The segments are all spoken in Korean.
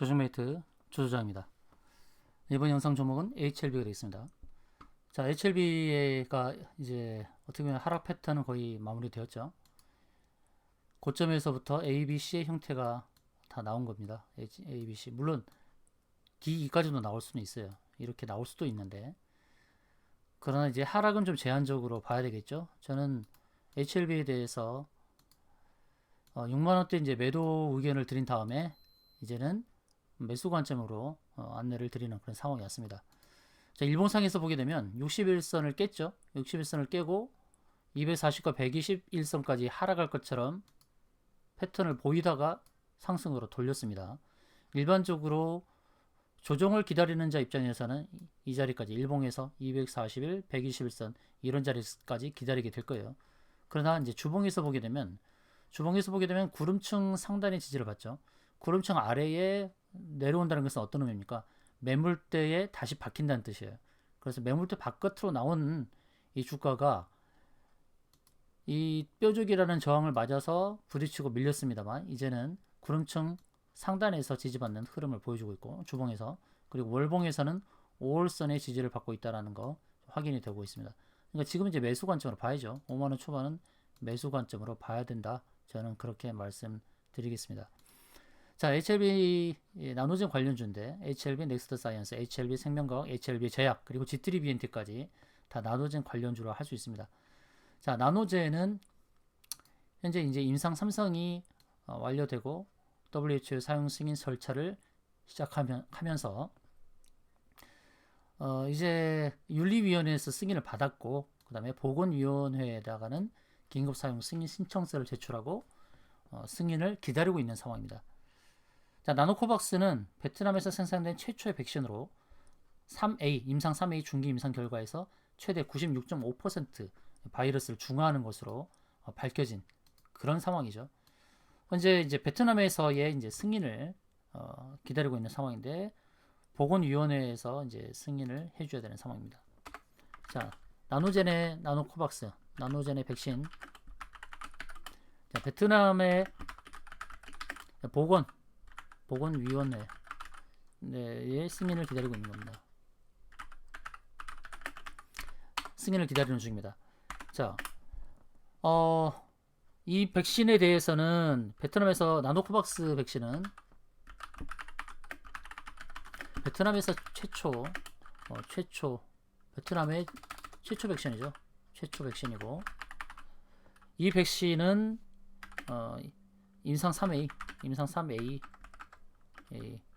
조정메이트 조조장입니다. 이번 영상 종목은 HLB가 되겠습니다. 자, HLB가 이제 어떻게 보면 하락 패턴은 거의 마무리되었죠. 고점에서부터 A, B, C의 형태가 다 나온 겁니다. H, A, B, C. 물론 D, E까지도 나올 수는 있어요. 이렇게 나올 수도 있는데 그러나 이제 하락은 좀 제한적으로 봐야 되겠죠. 저는 HLB에 대해서 어, 6만 원대 이제 매도 의견을 드린 다음에 이제는 매수 관점으로 어, 안내를 드리는 그런 상황이었습니다. 자, 일본상에서 보게 되면 61선을 깼죠. 61선을 깨고 240과 121선까지 하락할 것처럼 패턴을 보이다가 상승으로 돌렸습니다. 일반적으로 조정을 기다리는 자 입장에서는 이 자리까지 일봉에서 241, 121선 이런 자리까지 기다리게 될 거예요. 그러나 이제 주봉에서 보게 되면 주봉에서 보게 되면 구름층 상단의 지지를 받죠. 구름층 아래에 내려온다는 것은 어떤 의미입니까? 매물대에 다시 박힌다는 뜻이에요. 그래서 매물대 바깥으로 나온 이 주가가 이 뾰족이라는 저항을 맞아서 부딪히고 밀렸습니다만 이제는 구름층 상단에서 지지받는 흐름을 보여주고 있고 주봉에서 그리고 월봉에서는 5월선의 지지를 받고 있다는 거 확인이 되고 있습니다. 그러니까 지금 이제 매수 관점으로 봐야죠. 5만 원 초반은 매수 관점으로 봐야 된다. 저는 그렇게 말씀드리겠습니다. 자, HLB 나노젠 관련주인데 HLB 넥스트 사이언스, HLB 생명과학, HLB 제약 그리고 G3BNT까지 다 나노젠 관련주로 할 수 있습니다. 자, 나노젠은 현재 이제 임상 3성이 어, 완료되고 WHO 사용 승인 절차를 시작하면서 어, 이제 윤리위원회에서 승인을 받았고 그다음에 보건위원회에다가는 긴급 사용 승인 신청서를 제출하고 어, 승인을 기다리고 있는 상황입니다. 자, 나노코박스는 베트남에서 생산된 최초의 백신으로 3A, 임상 3A 중기 임상 결과에서 최대 96.5% 바이러스를 중화하는 것으로 어, 밝혀진 그런 상황이죠. 현재 이제 베트남에서의 이제 승인을 어, 기다리고 있는 상황인데 보건위원회에서 이제 승인을 해줘야 되는 상황입니다. 자, 나노젠의 나노코박스, 나노젠의 백신. 자, 베트남의 보건 보건위원회의 승인을 기다리고 있는 겁니다. 승인을 기다리는 중입니다. 자, 어, 이 백신에 대해서는 베트남에서 나노코박스 백신은 베트남에서 최초, 어, 최초, 베트남의 최초 백신이죠. 최초 백신이고, 이 백신은, 어, 임상 3A, 임상 3A, 이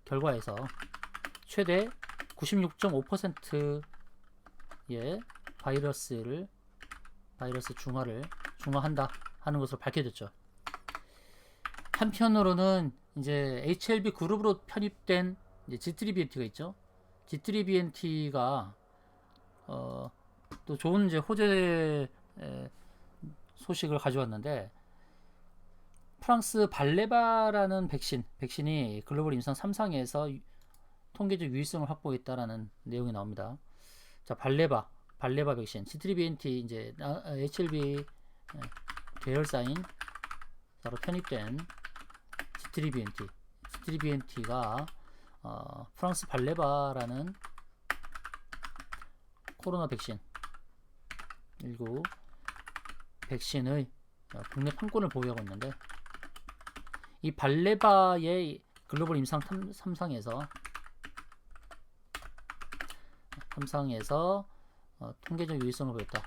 결과에서 최대 96.5%의 바이러스를 바이러스 중화를 중화한다 하는 것으로 밝혀졌죠. 한편으로는 이제 HLB 그룹으로 편입된 이제 G3BNT가 있죠. G3BNT가 어, 또 좋은 이제 호재 소식을 가져왔는데 프랑스 발레바라는 백신, 백신이 글로벌 임상 3상에서 통계적 유의성을 확보했다라는 내용이 나옵니다. 자, 발레바, 발레바 백신, C3BNT 이제 HLB 계열사인 바로 편입된 C3BNT, C3BNT가 어, 프랑스 발레바라는 코로나 백신 19 백신의 어, 국내 판권을 보유하고 있는데 이 발레바의 글로벌 임상 3상에서 3상에서 어, 통계적 유의성을 보였다.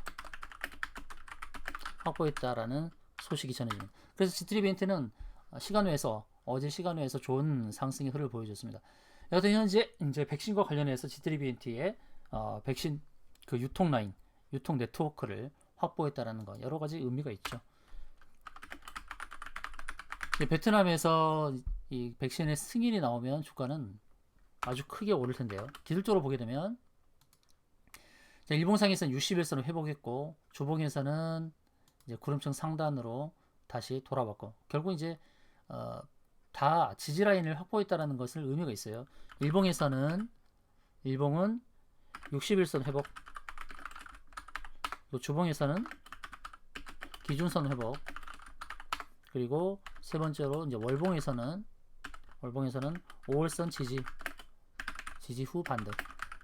확보했다라는 소식이 전해집니다. 그래서 G3비엔트는 시간 외에서 어제 시간 외에서 좋은 상승의 흐름을 보여줬습니다. 여튼 현재 이제 백신과 관련해서 G3비엔트의 어, 백신 그 유통 라인, 유통 네트워크를 확보했다라는 거 여러 가지 의미가 있죠. 베트남에서 이 백신의 승인이 나오면 주가는 아주 크게 오를 텐데요. 기술적으로 보게 되면 일봉상에서는 61선을 회복했고 주봉에서는 이제 구름층 상단으로 다시 돌아왔고 결국 이제 어, 다 지지 라인을 확보했다라는 것을 의미가 있어요. 일봉에서는 일봉은 61선 회복, 또 주봉에서는 기준선 회복, 그리고 세 번째로 이제 월봉에서는 월봉에서는 5월선 지지 지지 후 반등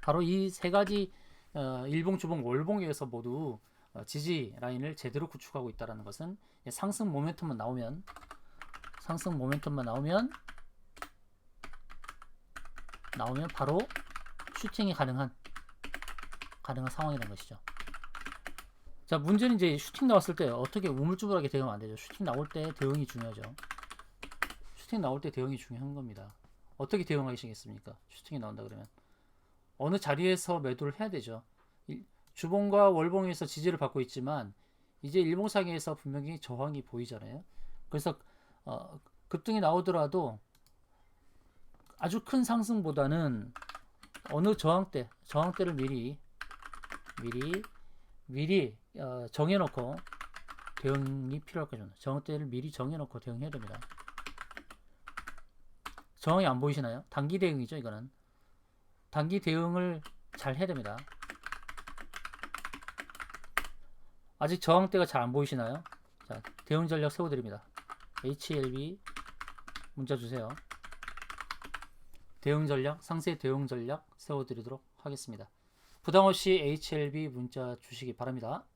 바로 이 세 가지 어, 일봉 주봉 월봉에서 모두 어, 지지 라인을 제대로 구축하고 있다는 것은 상승 모멘텀만 나오면 상승 모멘텀만 나오면 나오면 바로 슈팅이 가능한 가능한 상황이라는 것이죠. 자 문제는 이제 슈팅 나왔을 때 어떻게 우물쭈물하게 대응하면 안 되죠. 슈팅 나올 때 대응이 중요하죠. 슈팅 나올 때 대응이 중요한 겁니다. 어떻게 대응하시겠습니까? 슈팅이 나온다 그러면 어느 자리에서 매도를 해야 되죠. 일- 주봉과 월봉에서 지지를 받고 있지만 이제 일봉상에서 분명히 저항이 보이잖아요. 그래서 어, 급등이 나오더라도 아주 큰 상승보다는 어느 저항대, 저항대를 미리 미리 미리 어, 정해놓고 대응이 필요할 거죠. 저항대를 미리 정해놓고 대응해야 됩니다. 저항이 안 보이시나요? 단기 대응이죠, 이거는. 단기 대응을 잘 해야 됩니다. 아직 저항대가 잘 안 보이시나요? 자, 대응 전략 세워드립니다. HLB 문자 주세요. 대응 전략, 상세 대응 전략 세워드리도록 하겠습니다. 부담 없이 HLB 문자 주시기 바랍니다.